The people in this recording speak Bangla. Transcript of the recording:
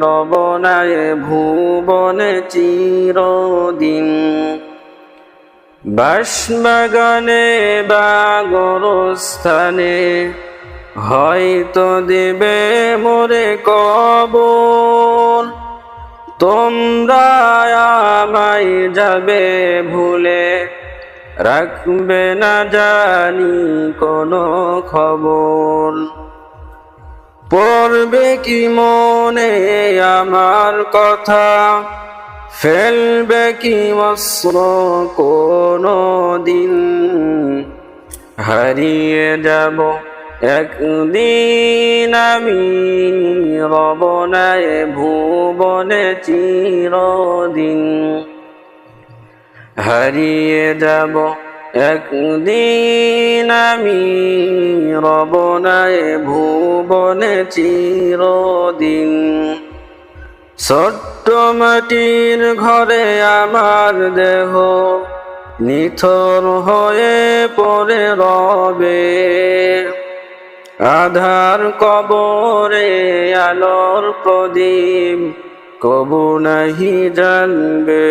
রব নাই ভুবনে চিরদিন। বাসবাগানে বা গরস্থানে হয়তো দেবে মোরে কবর। তোমরা আমায় যাবে ভুলে রাখবে না জানি কোনো খবর। পড়বে কি মনে আমার কথা? ফেলবে কি অস্ত্র কোনো দিন হারিয়ে যাব একদিন আমি, রব নাই ভুবনে চিরদিন। হারিয়ে যাব একদিন আমি রব নাই ভুবনে চিরদিন ছোট্ট মাটির ঘরে আমার দেহ নিথর হয়ে পড়ে রবে। আধার কবরে আলোর প্রদীপ কবু নাহি জানবে